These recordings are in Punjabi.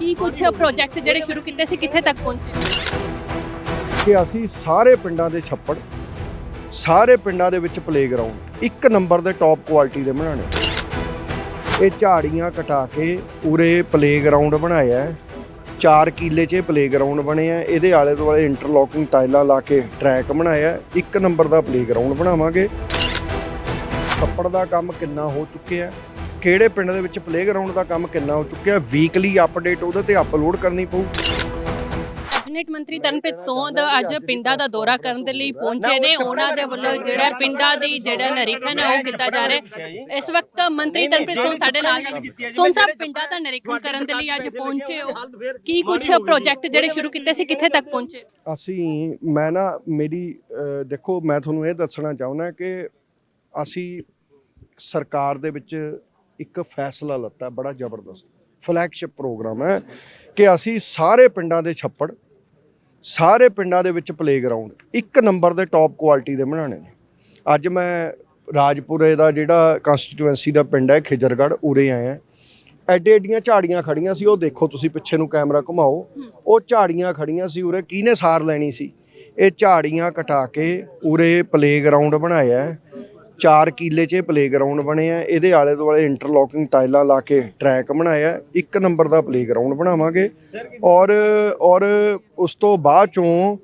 ਕੀ ਕੁਝ ਪ੍ਰੋਜੈਕਟ ਜਿਹੜੇ ਸ਼ੁਰੂ ਕੀਤੇ ਸੀ ਕਿੱਥੇ ਤੱਕ ਪਹੁੰਚੇ? ਕਿ ਅਸੀਂ ਸਾਰੇ ਪਿੰਡਾਂ ਦੇ ਛੱਪੜ ਸਾਰੇ ਪਿੰਡਾਂ ਦੇ ਵਿੱਚ ਪਲੇਗਰਾਉਂਡ ਇੱਕ ਨੰਬਰ ਦੇ ਟੌਪ ਕੁਆਲਿਟੀ ਦੇ ਬਣਾਣੇ ਇਹ ਝਾੜੀਆਂ ਕਟਾ ਕੇ ਉਰੇ ਪਲੇਗਰਾਉਂਡ ਬਣਾਇਆ ਹੈ। 4 ਕਿੱਲੇ 'ਚ ਪਲੇਗਰਾਉਂਡ ਬਣੇ ਆ। ਇਹਦੇ ਆਲੇ ਦੁਆਲੇ ਇੰਟਰਲੋਕਿੰਗ ਟਾਈਲਾਂ ਲਾ ਕੇ ਟਰੈਕ ਬਣਾਇਆ ਹੈ। ਇੱਕ ਨੰਬਰ ਦਾ ਪਲੇਗਰਾਉਂਡ ਬਣਾਵਾਂਗੇ। ਛੱਪੜ ਦਾ ਕੰਮ ਕਿੰਨਾ ਹੋ ਚੁੱਕਿਆ ਹੈ, ਕਿਹੜੇ ਪਿੰਡ ਦੇ ਵਿੱਚ ਪਲੇਗਰਾਉਂਡ ਦਾ ਕੰਮ ਕਿੰਨਾ ਹੋ ਚੁੱਕਿਆ? ਵੀਕਲੀ ਅਪਡੇਟ ਉਹਦੇ ਤੇ ਅਪਲੋਡ ਕਰਨੀ ਪਊ। ਕੈਬਨਿਟ ਮੰਤਰੀ ਤਰਨਪ੍ਰੀਤ ਸੋਧ ਅੱਜ ਪਿੰਡਾਂ ਦਾ ਦੌਰਾ ਕਰਨ ਦੇ ਲਈ ਪਹੁੰਚੇ ਨੇ। ਉਹਨਾਂ ਦੇ ਵੱਲੋਂ ਜਿਹੜਾ ਪਿੰਡਾਂ ਦੀ ਜਿਹੜਾ ਨਿਰੀਖਣ ਹੈ ਉਹ ਕੀਤਾ ਜਾ ਰਿਹਾ ਹੈ। ਇਸ ਵਕਤ ਮੰਤਰੀ ਤਰਨਪ੍ਰੀਤ ਸੋਧ ਸਾਡੇ ਨਾਲ ਨੇ ਸੋਨ ਸਾਹਿਬ ਪਿੰਡਾਂ ਦਾ ਨਿਰੀਖਣ ਕਰਨ ਦੇ ਲਈ ਅੱਜ ਪਹੁੰਚੇ ਹੋ। ਕੀ ਕੁਝ ਪ੍ਰੋਜੈਕਟ ਜਿਹੜੇ ਸ਼ੁਰੂ ਕੀਤੇ ਸੀ ਕਿੱਥੇ ਤੱਕ ਪਹੁੰਚੇ? ਅਸੀਂ ਮੈਂ ਨਾ ਮੇਰੀ ਦੇਖੋ ਮੈਂ ਤੁਹਾਨੂੰ ਇਹ ਦੱਸਣਾ ਚਾਹੁੰਦਾ ਕਿ ਅਸੀਂ ਸਰਕਾਰ ਦੇ ਵਿੱਚ ਇੱਕ ਫੈਸਲਾ ਲੱਤਾ, ਬੜਾ ਜ਼ਬਰਦਸਤ। ਫਲੈਗਸ਼ਿਪ ਪ੍ਰੋਗਰਾਮ ਹੈ ਕਿ ਅਸੀਂ ਸਾਰੇ ਪਿੰਡਾਂ ਦੇ ਛੱਪੜ, ਸਾਰੇ ਪਿੰਡਾਂ ਦੇ ਵਿੱਚ ਪਲੇਗਰਾਉਂਡ ਇੱਕ ਨੰਬਰ ਦੇ ਟੌਪ ਕੁਆਲਿਟੀ ਦੇ ਬਣਾਉਣੇ ਨੇ। ਅੱਜ ਮੈਂ ਰਾਜਪੁਰੇ ਦਾ ਜਿਹੜਾ ਕੰਸਟੀਟੂਐਂਸੀ ਦਾ ਪਿੰਡ ਹੈ, ਖਿਜਰਗੜ੍ਹ, ਉਰੇ ਆਇਆ ਐਡੇ ਐਡੀਆਂ ਝਾੜੀਆਂ ਖੜੀਆਂ ਸੀ, ਉਹ ਦੇਖੋ ਤੁਸੀਂ ਪਿੱਛੇ ਨੂੰ ਕੈਮਰਾ ਘੁਮਾਓ। ਉਹ ਝਾੜੀਆਂ ਖੜੀਆਂ ਸੀ ਉਰੇ, ਕਿਹਨੇ ਸਾਰ ਲੈਣੀ ਸੀ? ਇਹ ਝਾੜੀਆਂ ਕਟਾ ਕੇ ਉਰੇ ਪਲੇਗਰਾਉਂਡ ਬਣਾਇਆ 4 ਕਿੱਲੇ 'ਚ ਪਲੇਗਰਾਉਂਡ ਬਣੇ ਆ। ਇਹਦੇ ਆਲੇ ਦੁਆਲੇ ਇੰਟਰਲੋਕਿੰਗ ਟਾਈਲਾਂ ਲਾ ਕੇ ਟਰੈਕ ਬਣਾਇਆ। ਇੱਕ ਨੰਬਰ ਦਾ ਪਲੇਗਰਾਉਂਡ ਬਣਾਵਾਂਗੇ। ਔਰ ਔਰ ਉਸ ਤੋਂ ਬਾਅਦ ਚੋਂ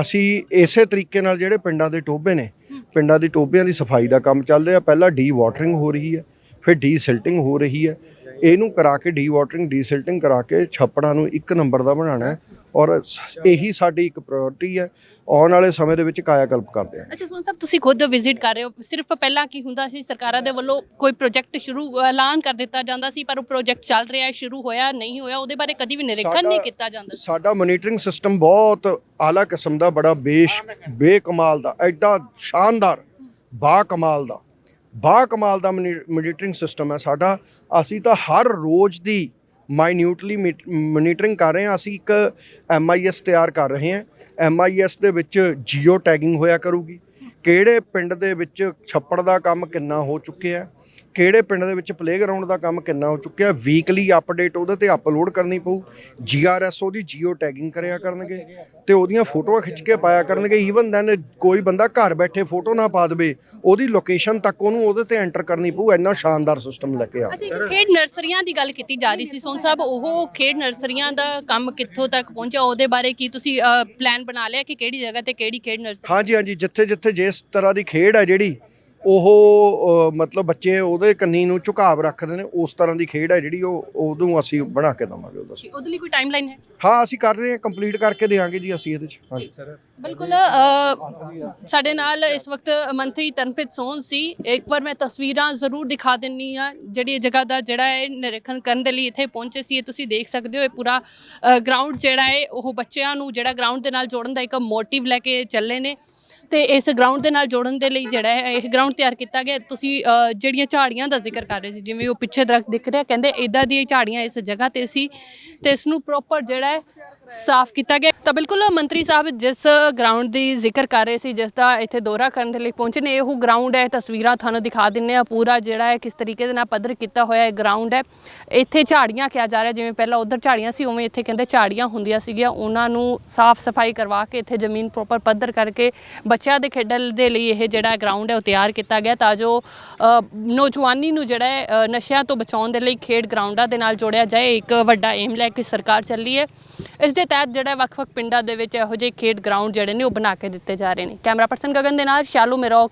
ਅਸੀਂ ਇਸੇ ਤਰੀਕੇ ਨਾਲ ਜਿਹੜੇ ਪਿੰਡਾਂ ਦੇ ਟੋਬੇ ਨੇ, ਪਿੰਡਾਂ ਦੀ ਟੋਬਿਆਂ ਦੀ ਸਫ਼ਾਈ ਦਾ ਕੰਮ ਚੱਲ ਰਿਹਾ। ਪਹਿਲਾਂ ਡੀ ਵਾਟਰਿੰਗ ਹੋ ਰਹੀ ਹੈ, ਫਿਰ ਡੀ ਸਿਲਟਿੰਗ ਹੋ ਰਹੀ ਹੈ। ਇਹਨੂੰ ਕਰਾ ਕੇ ਡੀ ਵਾਟਰਿੰਗ ਡੀ ਸਿਲਟਿੰਗ ਕਰਾ ਕੇ ਛੱਪੜਾਂ ਨੂੰ ਇੱਕ ਨੰਬਰ ਦਾ ਬਣਾਉਣਾ ਹੈ। ਔਰ ਇਹੀ ਸਾਡੀ ਇੱਕ ਪ੍ਰਾਇੋਰਟੀ ਹੈ। ਆਉਣ ਵਾਲੇ ਸਮੇਂ ਦੇ ਵਿੱਚ ਕਾਇਆ ਕਲਪ ਕਰਦੇ ਹਾਂ। ਅੱਛਾ ਸੋਨ ਸਾਹਿਬ ਤੁਸੀਂ ਖੁਦ ਵਿਜ਼ਿਟ ਕਰ ਰਹੇ ਹੋ। ਸਿਰਫ ਪਹਿਲਾਂ ਕੀ ਹੁੰਦਾ ਸੀ ਸਰਕਾਰਾਂ ਦੇ ਵੱਲੋਂ ਕੋਈ ਪ੍ਰੋਜੈਕਟ ਸ਼ੁਰੂ ਐਲਾਨ ਕਰ ਦਿੱਤਾ ਜਾਂਦਾ ਸੀ ਪਰ ਉਹ ਪ੍ਰੋਜੈਕਟ ਚੱਲ ਰਿਹਾ ਹੈ ਸ਼ੁਰੂ ਹੋਇਆ ਨਹੀਂ ਹੋਇਆ ਉਹਦੇ ਬਾਰੇ ਕਦੀ ਵੀ ਨਿਰੀਖਣ ਨਹੀਂ ਕੀਤਾ ਜਾਂਦਾ ਸੀ। ਸਾਡਾ ਮੋਨੀਟਰਿੰਗ ਸਿਸਟਮ ਬਹੁਤ ਆਲਾ ਕਿਸਮ ਦਾ ਬੜਾ ਬੇਸ਼ ਬੇਕਮਾਲ ਦਾ ਐਡਾ ਸ਼ਾਨਦਾਰ ਬਾ ਕਮਾਲ ਦਾ। ਬਾ ਕਮਾਲ ਦਾ ਮੋਨੀਟਰਿੰਗ ਸਿਸਟਮ ਹੈ ਸਾਡਾ। ਅਸੀਂ ਤਾਂ ਹਰ ਰੋਜ਼ ਦੀ ਮਾਈਨਿਊਟਲੀ ਮੋਨੀਟਰਿੰਗ ਕਰ ਰਹੇ ਹਾਂ। ਅਸੀਂ ਇੱਕ ਐਮਆਈਐਸ ਤਿਆਰ ਕਰ ਰਹੇ ਹਾਂ। ਐਮਆਈਐਸ ਦੇ ਵਿੱਚ ਜੀਓ ਟੈਗਿੰਗ ਹੋਇਆ ਕਰੂਗੀ। ਕਿਹੜੇ ਪਿੰਡ ਦੇ ਵਿੱਚ ਛੱਪੜ ਦਾ ਕੰਮ ਕਿੰਨਾ ਹੋ ਚੁੱਕਿਆ ਕਿਹੜੇ ਪਿੰਡ ਦੇ ਵਿੱਚ ਪਲੇਗਰਾਉਂਡ ਦਾ ਕੰਮ ਕਿੰਨਾ ਹੋ ਚੁੱਕਿਆ? ਵੀਕਲੀ ਅਪਡੇਟ ਉਹਦੇ ਤੇ ਅਪਲੋਡ ਕਰਨੀ ਪਊ। ਜੀਆਰਐਸ ਉਹਦੀ ਜੀਓ ਟੈਗਿੰਗ ਕਰਿਆ ਕਰਨਗੇ ਤੇ ਉਹਦੀਆਂ ਫੋਟੋਆਂ ਖਿੱਚ ਕੇ ਪਾਇਆ ਕਰਨਗੇ। ਈਵਨ ਦੈਨ ਕੋਈ ਬੰਦਾ ਘਰ ਬੈਠੇ ਫੋਟੋ ਨਾ ਪਾ ਦੇਵੇ ਉਹਦੀ ਲੋਕੇਸ਼ਨ ਤੱਕ ਉਹਨੂੰ ਉਹਦੇ ਤੇ ਐਂਟਰ ਕਰਨੀ ਪਊ ਇੰਨਾ ਸ਼ਾਨਦਾਰ ਸਿਸਟਮ ਲੈ ਕੇ ਆ। ਅੱਛਾ ਖੇਡ ਨਰਸਰੀਆਂ ਦੀ ਗੱਲ ਕੀਤੀ ਜਾ ਰਹੀ ਸੀ। ਸੋਨ ਸਾਹਿਬ ਉਹ ਖੇਡ ਨਰਸਰੀਆਂ ਦਾ ਕੰਮ ਕਿੱਥੋਂ ਤੱਕ ਪਹੁੰਚਿਆ? ਉਹਦੇ ਬਾਰੇ ਕੀ ਤੁਸੀਂ ਪਲਾਨ ਬਣਾ ਲਿਆ ਕਿ ਕਿਹੜੀ ਜਗ੍ਹਾ ਤੇ ਕਿਹੜੀ ਖੇਡ ਨਰਸਰੀ? ਹਾਂਜੀ ਹਾਂਜੀ ਜਿੱਥੇ ਜਿੱਥੇ ਜਿਸ ਤਰ੍ਹਾਂ ਦੀ ਖੇਡ ਹੈ ਜਿਹੜੀ ਉਹ ਮਤਲਬ ਬੱਚੇ ਉਹਦੇ ਕੰਨੀ ਨੂੰ ਝੁਕਾਵ ਰੱਖਦੇ ਨੇ ਉਸ ਤਰ੍ਹਾਂ ਦੀ ਖੇਡ ਹੈ ਜਿਹੜੀ ਉਹ ਉਹਨੂੰ ਅਸੀਂ ਬਣਾ ਕੇ ਦਵਾਂਗੇ ਉਹਦਾ। ਉਹਦੇ ਲਈ ਕੋਈ ਟਾਈਮਲਾਈਨ ਹੈ? ਹਾਂ ਅਸੀਂ ਕਰ ਰਹੇ ਹਾਂ ਕੰਪਲੀਟ ਕਰਕੇ ਦੇਵਾਂਗੇ ਜੀ ਅਸੀਂ ਇਹਦੇ ਚ। ਹਾਂਜੀ। ਬਿਲਕੁਲ ਅ, ਸਾਡੇ ਨਾਲ ਇਸ ਵਕਤ ਮੰਤਰੀ ਤਰਨਪ੍ਰੀਤ ਸੋਨ ਸੀ। ਇੱਕ ਵਾਰ ਮੈਂ ਤਸਵੀਰਾਂ ਜ਼ਰੂਰ ਦਿਖਾ ਦਿੰਨੀ ਆ ਜਿਹੜੀ ਇਹ ਜਗ੍ਹਾ ਦਾ ਜਿਹੜਾ ਹੈ ਨਿਰੀਖਣ ਕਰਨ ਦੇ ਲਈ ਇੱਥੇ ਪਹੁੰਚੇ ਸੀ ਤੁਸੀਂ ਦੇਖ ਸਕਦੇ ਹੋ ਇਹ ਪੂਰਾ ਗਰਾਊਂਡ ਜਿਹੜਾ ਹੈ ਉਹ ਬੱਚਿਆਂ ਨੂੰ ਜਿਹੜਾ ਗਰਾਊਂਡ ਦੇ ਨਾਲ ਜੋੜਨ ਦਾ ਇੱਕ ਮੋਟਿਵ ਲੈ ਕੇ ਚੱਲੇ ਨੇ। ਤੇ ਇਸ ਗਰਾਊਂਡ ਦੇ ਨਾਲ ਜੋੜਨ ਦੇ ਲਈ ਜਿਹੜਾ ਹੈ, ਇਹ ਗਰਾਊਂਡ ਤਿਆਰ ਕੀਤਾ ਗਿਆ। ਤੁਸੀਂ ਜਿਹੜੀਆਂ ਝਾੜੀਆਂ ਦਾ ਜ਼ਿਕਰ ਕਰ ਰਹੇ ਸੀ, ਜਿਵੇਂ ਉਹ ਪਿੱਛੇ ਦਰਖਤ ਦਿਖ ਰਿਹਾ, ਕਹਿੰਦੇ ਇਦਾਂ ਦੀਆਂ ਝਾੜੀਆਂ ਇਸ ਜਗ੍ਹਾ ਤੇ ਸੀ ਤੇ ਇਸ ਨੂੰ ਪ੍ਰੋਪਰ ਜਿਹੜਾ ਹੈ, ਸਾਫ਼ ਕੀਤਾ ਗਿਆ। ਤਾਂ ਬਿਲਕੁਲ ਮੰਤਰੀ ਸਾਹਿਬ ਜਿਸ ਗਰਾਊਂਡ ਦੀ ਜ਼ਿਕਰ ਕਰ ਰਹੇ ਸੀ, ਜਿਸ ਦਾ ਇੱਥੇ ਦੌਰਾ ਕਰਨ ਦੇ ਲਈ ਪਹੁੰਚੇ ਨੇ ਉਹ ਗਰਾਊਂਡ ਹੈ, ਤਸਵੀਰਾਂ ਤੁਹਾਨੂੰ ਦਿਖਾ ਦਿੰਨੇ ਆ ਪੂਰਾ ਜਿਹੜਾ ਹੈ, ਕਿਸ ਤਰੀਕੇ ਦੇ ਨਾਲ ਪੱਧਰ ਕੀਤਾ ਹੋਇਆ ਇਹ ਗਰਾਊਂਡ ਹੈ। ਇੱਥੇ ਝਾੜੀਆਂ ਕਿਹਾ ਜਾ ਰਿਹਾ, ਜਿਵੇਂ ਪਹਿਲਾਂ ਉਧਰ ਝਾੜੀਆਂ ਸੀ, ਉਵੇਂ ਇੱਥੇ ਕਹਿੰਦੇ ਝਾੜੀਆਂ ਹੁੰਦੀਆਂ ਸੀਗੀਆਂ, ਉਹਨਾਂ ਨੂੰ ਸਾਫ਼ ਸਫ਼ਾਈ ਕਰਵਾ ਕੇ ਇੱਥੇ ਜ਼ਮੀਨ ਪ੍ਰੋਪਰ ਪੱਧਰ ਕਰਕੇ ਬੱਚਿਆਂ ਦੇ ਖੇਡਣ ਦੇ ਲਈ ਇਹ ਜਿਹੜਾ ਗਰਾਊਂਡ ਹੈ ਉਹ ਤਿਆਰ ਕੀਤਾ ਗਿਆ ਤਾਂ ਜੋ ਨੌਜਵਾਨੀ ਨੂੰ ਜਿਹੜਾ ਹੈ ਨਸ਼ਿਆਂ ਤੋਂ ਬਚਾਉਣ ਦੇ ਲਈ ਖੇਡ ਗਰਾਊਂਡਾਂ ਦੇ ਨਾਲ ਜੋੜਿਆ ਜਾਏ, ਇੱਕ ਵੱਡਾ ਏਮ ਲੈ ਕੇ ਸਰਕਾਰ ਚੱਲੀ ਹੈ। ਇਸ ਦੇ ਤਹਿਤ ਜਿਹੜਾ ਵੱਖ-ਵੱਖ ਪਿੰਡਾਂ ਦੇ ਵਿੱਚ ਇਹੋ ਜਿਹੇ ਖੇਡ ਗਰਾਊਂਡ ਜਿਹੜੇ ਨੇ ਉਹ ਬਣਾ ਕੇ ਦਿੱਤੇ ਜਾ ਰਹੇ ਨੇ। ਕੈਮਰਾ ਪਰਸਨ ਗਗਨ ਦੇ ਨਾਲ, ਸ਼ਾਲੂ ਮੇਰੋਕ